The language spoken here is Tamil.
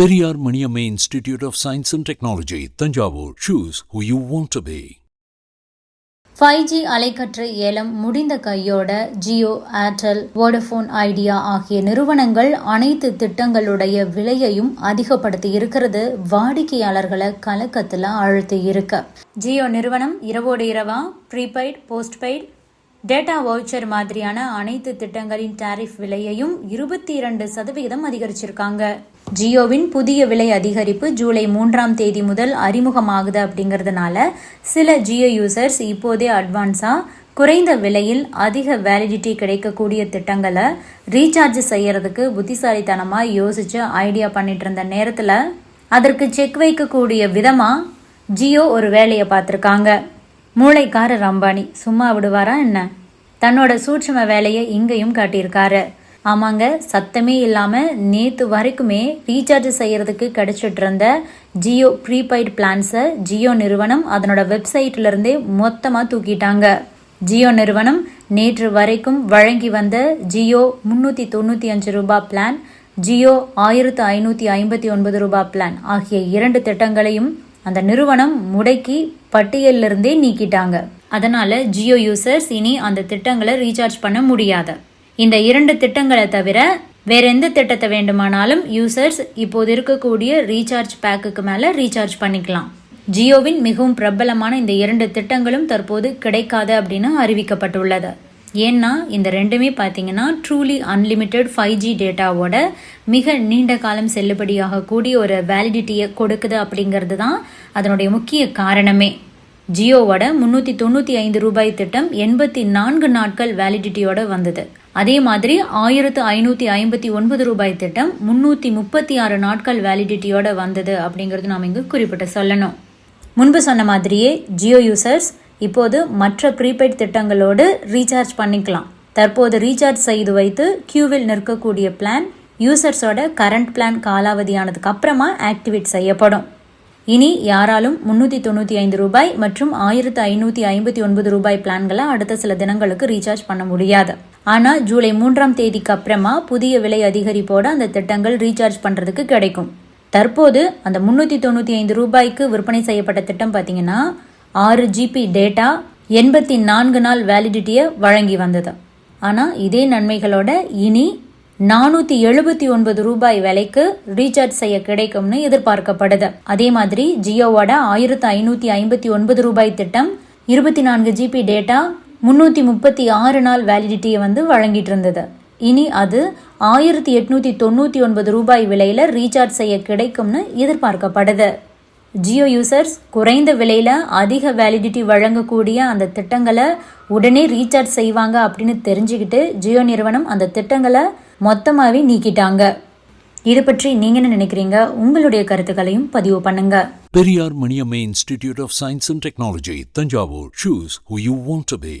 Periyar Maniammai institute of science and technology Thanjavur. Choose who you want to be five G அலைக்கற்றை ஏலம் முடிந்த கையோட ஜியோ ஏர்டெல் வோடஃபோன் ஐடியா ஆகிய நிறுவனங்கள் அனைத்து திட்டங்களுடைய விலையையும் அதிகப்படுத்தி இருக்கிறது. வாடிக்கையாளர்களை கலக்கத்தில் அழுத்தி இருக்கு. ஜியோ நிறுவனம் இரவோடு இரவா ப்ரீபெய்ட் போஸ்ட்பெய்ட் டேட்டா வவுச்சர் மாதிரியான அனைத்து திட்டங்களின் டாரிஃப் விலையையும் இருபத்தி இரண்டு சதவிகிதம் அதிகரிச்சிருக்காங்க. ஜியோவின் புதிய விலை அதிகரிப்பு ஜூலை மூன்றாம் தேதி முதல் அறிமுகமாகுது அப்படிங்கிறதுனால சில ஜியோ யூசர்ஸ் இப்போதே அட்வான்ஸாக குறைந்த விலையில் அதிக வேலிடிட்டி கிடைக்கக்கூடிய திட்டங்களை ரீசார்ஜ் செய்யறதுக்கு புத்திசாலித்தனமாக யோசிச்சு ஐடியா பண்ணிட்டு இருந்த நேரத்தில் அதற்கு செக் வைக்கக்கூடிய விதமாக ஜியோ ஒரு வேலையை பார்த்துருக்காங்க. மூளைக்காரர் அம்பானி சும்மா விடுவாரா என்ன? தன்னோட சூட்சும வேலையை இங்கேயும் காட்டியிருக்காரு. ஆமாங்க சத்தமே இல்லாமல் நேற்று வரைக்குமே ரீசார்ஜ் செய்கிறதுக்கு கிடச்சிட்டு இருந்த ஜியோ ப்ரீபெய்ட் பிளான்ஸை ஜியோ நிறுவனம் அதனோட வெப்சைட்லேருந்தே மொத்தமாக தூக்கிட்டாங்க. ஜியோ நிறுவனம் நேற்று வரைக்கும் வழங்கி வந்த ஜியோ முந்நூற்றி தொண்ணூற்றி அஞ்சு ரூபாய் பிளான் ஜியோ ஆயிரத்து ஐநூற்றி ஐம்பத்தி ஒன்பது ரூபாய் பிளான் ஆகிய இரண்டு திட்டங்களையும் அந்த நிறுவனம் முடக்கி பட்டியலிருந்தே நீக்கிட்டாங்க. அதனால ஜியோ யூசர்ஸ் இனி அந்த திட்டங்களை ரீசார்ஜ் பண்ண முடியாது. இந்த இரண்டு திட்டங்களை தவிர வேற எந்த திட்டத்தை வேண்டுமானாலும் யூசர்ஸ் இப்போது இருக்கக்கூடிய ரீசார்ஜ் பேக்குக்கு மேலே ரீசார்ஜ் பண்ணிக்கலாம். ஜியோவின் மிகவும் பிரபலமான இந்த இரண்டு திட்டங்களும் தற்போது கிடைக்காது அப்படின்னு அறிவிக்கப்பட்டுள்ளது. ஏன்னா இந்த ரெண்டுமே பார்த்தீங்கன்னா ட்ரூலி அன்லிமிட்டெட் ஃபைவ் ஜி டேட்டாவோட மிக நீண்ட காலம் செல்லுபடியாக கூடிய ஒரு வேலிடிட்டியை கொடுக்குது அப்படிங்கிறது தான் அதனுடைய முக்கிய காரணமே. ஜியோவோட முந்நூற்றி தொண்ணூற்றி ஐந்து ரூபாய் திட்டம் எண்பத்தி நான்கு நாட்கள் வேலிடிட்டியோட வந்தது. அதே மாதிரி ஆயிரத்து ஐநூற்றி ஐம்பத்தி ஒன்பது ரூபாய் திட்டம் முன்னூற்றி முப்பத்தி ஆறு நாட்கள் வேலிடிட்டியோட வந்தது அப்படிங்கிறது நாம் இங்கு குறிப்பிட்டு சொல்லணும். முன்பு சொன்ன மாதிரியே ஜியோ யூசர்ஸ் இப்போது மற்ற ப்ரீபெய்ட் திட்டங்களோடு ரீசார்ஜ் பண்ணிக்கலாம். தற்போது ரீசார்ஜ் செய்து வைத்து கியூவில் நிற்கக்கூடிய பிளான் யூசர்ஸோட கரண்ட் பிளான் காலாவதியானதுக்கு அப்புறமா ஆக்டிவேட் செய்யப்படும். இனி யாராலும் முன்னூற்றி தொண்ணூற்றி ஐந்து ரூபாய் மற்றும் ஆயிரத்து ஐநூற்றி ஐம்பத்தி ஒன்பது ரூபாய் பிளான்களை அடுத்த சில தினங்களுக்கு ரீசார்ஜ் பண்ண முடியாது. ஆனால் ஜூலை மூன்றாம் தேதிக்கு அப்புறமா புதிய விலை அதிகரிப்போட அந்த திட்டங்கள் ரீசார்ஜ் பண்ணுறதுக்கு கிடைக்கும். தற்போது அந்த முன்னூற்றி தொண்ணூற்றி ஐந்து ரூபாய்க்கு விற்பனை செய்யப்பட்ட திட்டம் பார்த்தீங்கன்னா ஆறு ஜிபி டேட்டா எண்பத்தி நான்கு நாள் வேலிடிட்டியை வழங்கி வந்தது. ஆனால் இதே நன்மைகளோட இனி நானூற்றி எழுபத்தி ஒன்பது ரூபாய் விலைக்கு ரீசார்ஜ் செய்ய கிடைக்கும்னு எதிர்பார்க்கப்படுது. அதே மாதிரி ஜியோவோட ஆயிரத்து ஐநூற்றி ஐம்பத்தி ஒன்பது ரூபாய் திட்டம் இருபத்தி நான்கு ஜிபி டேட்டா முந்நூற்றி முப்பத்தி ஆறு நாள் வேலிடிட்டியை வந்து வழங்கிட்டு இருந்தது. இனி அது ஆயிரத்தி எட்நூற்றி தொண்ணூற்றி ஒன்பது ரூபாய் விலையில் ரீசார்ஜ் செய்ய கிடைக்கும்னு எதிர்பார்க்கப்படுது. ஜியோ யூசர்ஸ் குறைந்த விலையில் அதிக வேலிடிட்டி வழங்கக்கூடிய அந்த திட்டங்களை உடனே ரீசார்ஜ் செய்வாங்க அப்படின்னு தெரிஞ்சுக்கிட்டு ஜியோ நிறுவனம் அந்த திட்டங்களை மொத்தமாகவே நீக்கிட்டாங்க இது பற்றி நீங்க என்ன நினைக்கிறீங்க உங்களுடைய கருத்துக்களையும் பதிவு பண்ணுங்க Periyar Maniammai institute of science and technology Thanjavur choose who you want to be